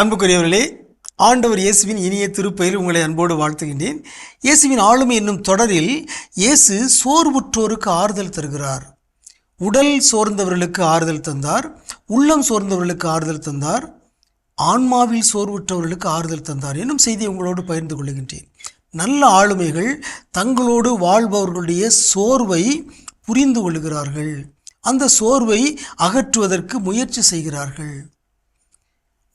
அன்புக்குரியவர்களே ஆண்டவர் இயேசுவின் இனிய திருப்பெயரில் உங்களை அன்போடு வாழ்த்துகின்றேன். இயேசுவின் ஆளுமை என்னும் தொடரில் இயேசு சோர்வுற்றோருக்கு ஆறுதல் தருகிறார். உடல் சோர்ந்தவர்களுக்கு ஆறுதல் தந்தார் உள்ளம் சோர்ந்தவர்களுக்கு ஆறுதல் தந்தார் ஆன்மாவில் சோர்வுற்றவர்களுக்கு ஆறுதல் தந்தார் என்னும் செய்தியை உங்களோடு பகிர்ந்து கொள்கின்றேன். நல்ல ஆளுமைகள் தங்களோடு வாழ்பவர்களுடைய சோர்வை புரிந்து கொள்கிறார்கள். அந்த சோர்வை அகற்றுவதற்கு முயற்சி செய்கிறார்கள்.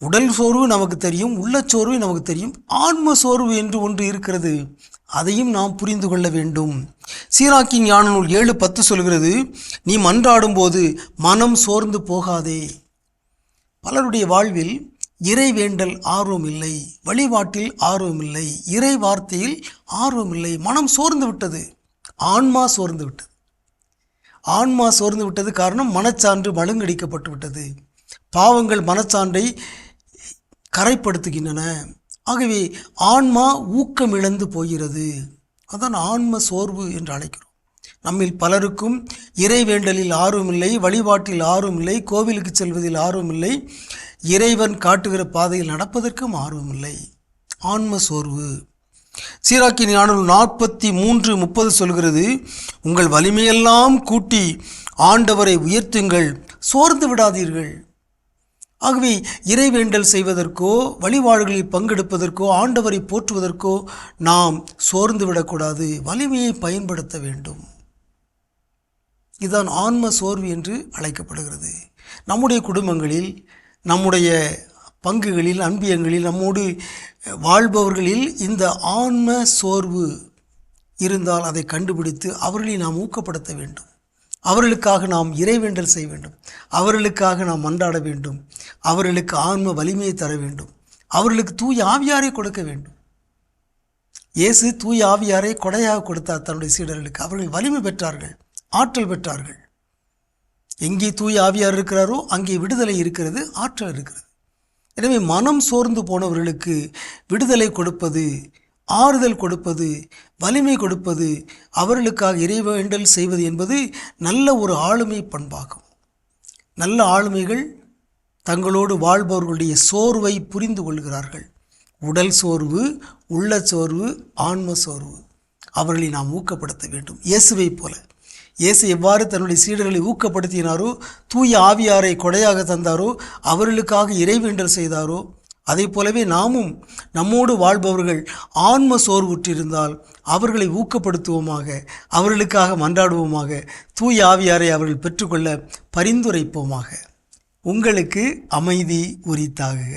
உடல் சோர்வு நமக்கு தெரியும் உள்ளச்சோர்வு நமக்கு தெரியும் ஆன்ம சோர்வு என்று ஒன்று இருக்கிறது. அதையும் நாம் புரிந்து கொள்ள வேண்டும். சீராக்கின் ஞான நூல் ஏழு பத்து சொல்கிறது நீ மன்றாடும் போது மனம் சோர்ந்து போகாதே. பலருடைய வாழ்வில் இறை வேண்டல் ஆர்வம் இல்லை வழிபாட்டில் ஆர்வம் இல்லை இறை வார்த்தையில் ஆர்வம் இல்லை மனம் சோர்ந்து விட்டது ஆன்மா சோர்ந்து விட்டது. ஆன்மா சோர்ந்து விட்டது காரணம் மனச்சான்று மழுங்கடிக்கப்பட்டு விட்டது. பாவங்கள் மனச்சான்றை கரைப்படுத்துகின்றன. ஆகவே ஆன்மா ஊக்கம் இழந்து போகிறது. அதான் ஆன்ம சோர்வு என்று அழைக்கிறோம். நம்மில் பலருக்கும் இறைவேண்டலில் ஆர்வமில்லை வழிபாட்டில் ஆர்வமில்லை கோவிலுக்கு செல்வதில் ஆர்வமில்லை இறைவன் காட்டுகிற பாதையில் நடப்பதற்கும் ஆர்வமில்லை. ஆன்ம சோர்வு. சீராக்கி ஞானம் நாற்பத்தி மூன்று முப்பது சொல்கிறது உங்கள் வலிமையெல்லாம் கூட்டி ஆண்டவரை உயர்த்துங்கள் சோர்ந்து விடாதீர்கள். ஆகவே இறைவேண்டல் செய்வதற்கோ வழிபாடுகளில் பங்கெடுப்பதற்கோ ஆண்டவரை போற்றுவதற்கோ நாம் சோர்ந்து விடக்கூடாது. வலிமையை பயன்படுத்த வேண்டும். இதுதான் ஆன்ம சோர்வு என்று அழைக்கப்படுகிறது. நம்முடைய குடும்பங்களில் நம்முடைய பங்குகளில் அன்பியங்களில் நம்மோடு வாழ்பவர்களில் இந்த ஆன்ம சோர்வு இருந்தால் அதை கண்டுபிடித்து அவர்களை நாம் ஊக்கப்படுத்த வேண்டும். அவர்களுக்காக நாம் இறைவேண்டல் செய்ய வேண்டும். அவர்களுக்காக நாம் மன்றாட வேண்டும். அவர்களுக்கு ஆன்ம வலிமையை தர வேண்டும். அவர்களுக்கு தூய் ஆவியாரை கொடுக்க வேண்டும். இயேசு தூய் ஆவியாரை கொடையாக கொடுத்தார் தன்னுடைய சீடர்களுக்கு. அவர்கள் வலிமை பெற்றார்கள் ஆற்றல் பெற்றார்கள். எங்கே தூய் ஆவியார் இருக்கிறாரோ அங்கே விடுதலை இருக்கிறது ஆற்றல் இருக்கிறது. எனவே மனம் சோர்ந்து போனவர்களுக்கு விடுதலை கொடுப்பது ஆறுதல் கொடுப்பது வலிமை கொடுப்பது அவர்களுக்காக இறைவேண்டல் செய்வது என்பது நல்ல ஒரு ஆளுமை பண்பாகும். நல்ல ஆளுமைகள் தங்களோடு வாழ்பவர்களுடைய சோர்வை புரிந்து கொள்கிறார்கள். உடல் சோர்வு உள்ள சோர்வு ஆன்ம சோர்வு. அவர்களை நாம் ஊக்கப்படுத்த வேண்டும். இயேசுவை போல. இயேசு எவ்வாறு தன்னுடைய சீடர்களை ஊக்கப்படுத்தினாரோ தூய ஆவியாரை கொடையாக தந்தாரோ அவர்களுக்காக இறைவேண்டல் செய்தாரோ அதை போலவே நாமும் நம்மோடு வாழ்பவர்கள் ஆன்ம சோர்வுற்றிருந்தால் அவர்களை ஊக்கப்படுத்துவோமாக அவர்களுக்காக மன்றாடுவோமாக தூய ஆவியாரை அவர்கள் பெற்றுக்கொள்ள பரிந்துரைப்போமாக. உங்களுக்கு அமைதி உரித்தாகுக.